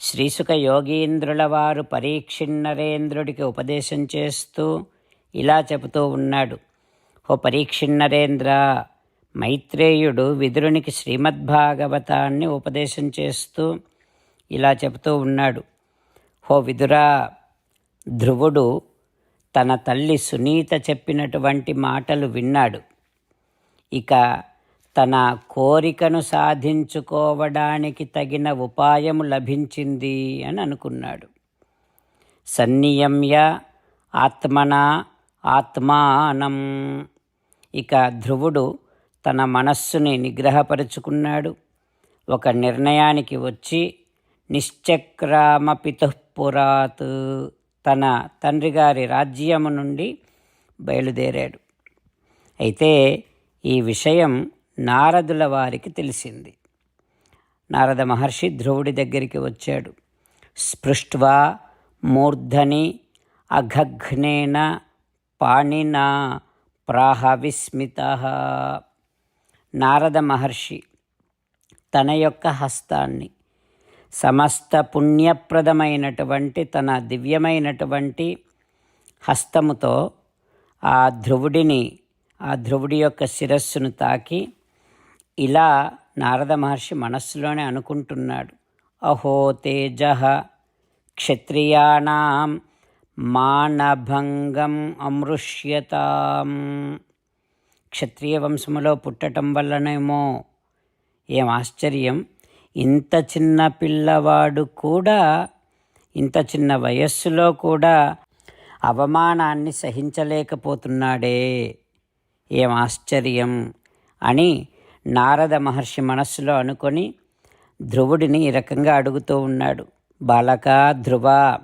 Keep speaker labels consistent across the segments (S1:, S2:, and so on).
S1: శ్రీసుక యోగీంద్రుల వారు పరీక్షిన్నరేంద్రుడికి ఉపదేశం చేస్తూ ఇలా చెబుతూ ఉన్నాడు. ఓ పరీక్షిన్నరేంద్ర మైత్రేయుడు విదురునికి శ్రీమద్భాగవతాన్ని ఉపదేశం చేస్తూ ఇలా చెబుతూ ఉన్నాడు. హో విదురా ధ్రువుడు తన తల్లి సునీత చెప్పినటువంటి మాటలు విన్నాడు. ఇక తన కోరికను సాధించుకోవడానికి తగిన ఉపాయము లభించింది అని అనుకున్నాడు. సన్నియమ్య ఆత్మన ఆత్మానం. ఇక ధ్రువుడు తన మనస్సుని నిగ్రహపరుచుకున్నాడు. ఒక నిర్ణయానికి వచ్చి నిశ్చక్రామ పితుఃపురాత్ తన తండ్రి గారి రాజ్యము నుండి బయలుదేరాడు. అయితే ఈ విషయం నారదుల వారికి తెలిసింది. నారద మహర్షి ధ్రువుడి దగ్గరికి వచ్చాడు. స్పృష్వా మూర్ధని అఘఘ్నేన పాణినా ప్రాహ విస్మిత. నారద మహర్షి తన యొక్క హస్తాన్ని సమస్త పుణ్యప్రదమైనటువంటి తన దివ్యమైనటువంటి హస్తముతో ఆ ధ్రువుడిని ఆ ధ్రువుడి యొక్క శిరస్సును తాకి ఇలా నారద మహర్షి మనస్సులోనే అనుకుంటున్నాడు. అహో తేజ క్షత్రియాణం మానభంగం అమృష్యతాం. క్షత్రియ వంశములో పుట్టటం వల్లనేమో ఏం ఆశ్చర్యం. ఇంత చిన్న పిల్లవాడు కూడా ఇంత చిన్న వయస్సులో కూడా అవమానాన్ని సహించలేకపోతున్నాడే. ఏం ఆశ్చర్యం అని నారద మహర్షి మనస్సులో అనుకొని ధ్రువుడిని ఈ రకంగా అడుగుతూ ఉన్నాడు. బాలక ధ్రువ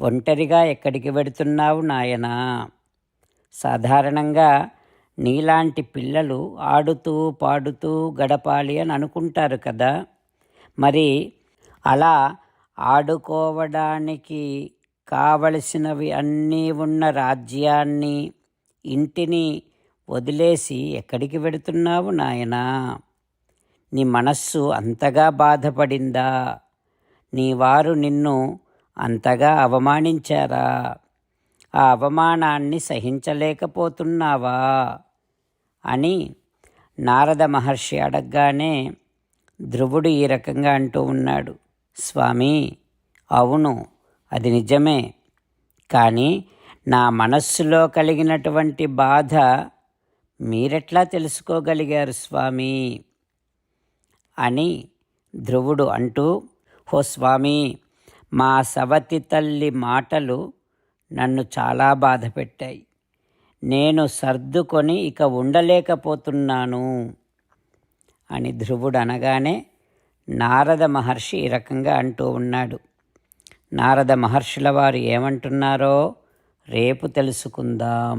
S1: ఒంటరిగా ఎక్కడికి వెడుతున్నావు నాయనా? సాధారణంగా నీలాంటి పిల్లలు ఆడుతూ పాడుతూ గడపాలి అని అనుకుంటారు కదా. మరి అలా ఆడుకోవడానికి కావలసినవి అన్నీ ఉన్న రాజ్యాన్ని ఇంటిని వదిలేసి ఎక్కడికి వెడుతున్నావు నాయనా? నీ మనస్సు అంతగా బాధపడిందా? నీ వారు నిన్ను అంతగా అవమానించారా? ఆ అవమానాన్ని సహించలేకపోతున్నావా? అని నారద మహర్షి అడగగానే ధ్రువుడు ఈ రకంగా అంటూ ఉన్నాడు. స్వామి అవును అది నిజమే. కానీ నా మనస్సులో కలిగినటువంటి బాధ మీరెట్లా తెలుసుకోగలిగారు స్వామి? అని ధ్రువుడు అంటూ హో స్వామి మా సవతి తల్లి మాటలు నన్ను చాలా బాధ పెట్టాయి నేను సర్దుకొని ఇక ఉండలేకపోతున్నాను అని ధ్రువుడు అనగానే నారద మహర్షి ఈ రకంగా అంటూ ఉన్నాడు. నారద మహర్షుల వారు ఏమంటున్నారో రేపు తెలుసుకుందాం.